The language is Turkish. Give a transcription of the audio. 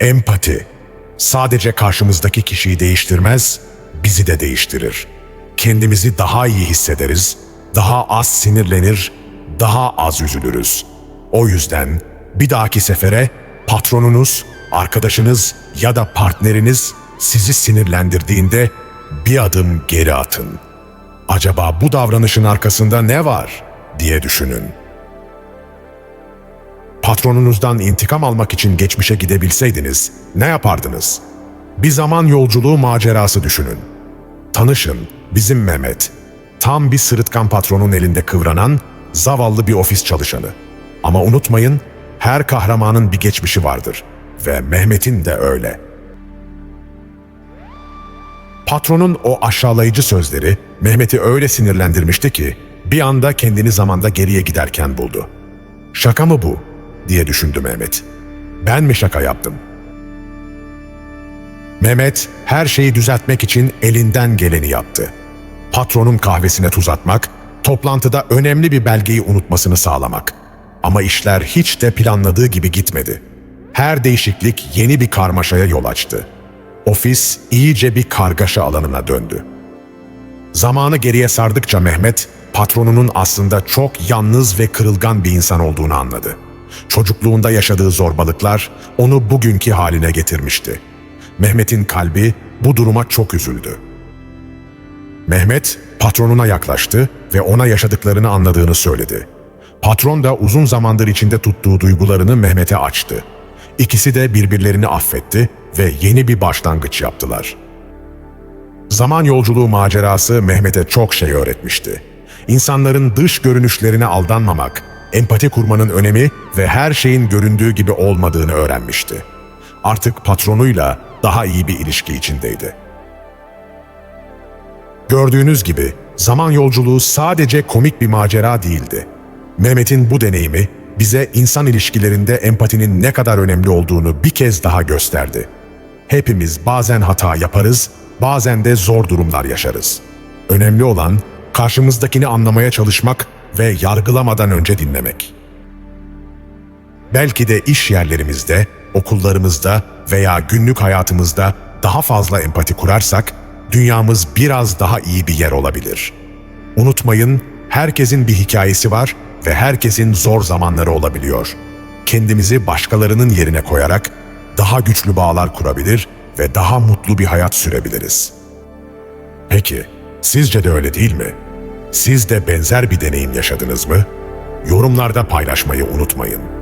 Empati sadece karşımızdaki kişiyi değiştirmez, bizi de değiştirir. Kendimizi daha iyi hissederiz, daha az sinirlenir, daha az üzülürüz. O yüzden bir dahaki sefere patronunuz, arkadaşınız ya da partneriniz sizi sinirlendirdiğinde bir adım geri atın. Acaba bu davranışın arkasında ne var diye düşünün. Patronunuzdan intikam almak için geçmişe gidebilseydiniz ne yapardınız? Bir zaman yolculuğu macerası düşünün. Tanışın, bizim Mehmet. Tam bir sırıtkan patronun elinde kıvranan, zavallı bir ofis çalışanı. Ama unutmayın, her kahramanın bir geçmişi vardır. Ve Mehmet'in de öyle. Patronun o aşağılayıcı sözleri Mehmet'i öyle sinirlendirmişti ki bir anda kendini zamanda geriye giderken buldu. Şaka mı bu? Diye düşündü Mehmet. Ben mi şaka yaptım? Mehmet her şeyi düzeltmek için elinden geleni yaptı. Patronun kahvesine tuz atmak, toplantıda önemli bir belgeyi unutmasını sağlamak. Ama işler hiç de planladığı gibi gitmedi. Her değişiklik yeni bir karmaşaya yol açtı. Ofis iyice bir kargaşa alanına döndü. Zamanı geriye sardıkça Mehmet, patronunun aslında çok yalnız ve kırılgan bir insan olduğunu anladı. Çocukluğunda yaşadığı zorbalıklar onu bugünkü haline getirmişti. Mehmet'in kalbi bu duruma çok üzüldü. Mehmet patronuna yaklaştı ve ona yaşadıklarını anladığını söyledi. Patron da uzun zamandır içinde tuttuğu duygularını Mehmet'e açtı. İkisi de birbirlerini affetti ve yeni bir başlangıç yaptılar. Zaman yolculuğu macerası Mehmet'e çok şey öğretmişti. İnsanların dış görünüşlerine aldanmamak, empati kurmanın önemi ve her şeyin göründüğü gibi olmadığını öğrenmişti. Artık patronuyla daha iyi bir ilişki içindeydi. Gördüğünüz gibi zaman yolculuğu sadece komik bir macera değildi. Mehmet'in bu deneyimi bize insan ilişkilerinde empatinin ne kadar önemli olduğunu bir kez daha gösterdi. Hepimiz bazen hata yaparız, bazen de zor durumlar yaşarız. Önemli olan karşımızdakini anlamaya çalışmak ve yargılamadan önce dinlemek. Belki de iş yerlerimizde, okullarımızda veya günlük hayatımızda daha fazla empati kurarsak dünyamız biraz daha iyi bir yer olabilir. Unutmayın, herkesin bir hikayesi var ve herkesin zor zamanları olabiliyor. Kendimizi başkalarının yerine koyarak daha güçlü bağlar kurabilir ve daha mutlu bir hayat sürebiliriz. Peki, sizce de öyle değil mi? Siz de benzer bir deneyim yaşadınız mı? Yorumlarda paylaşmayı unutmayın.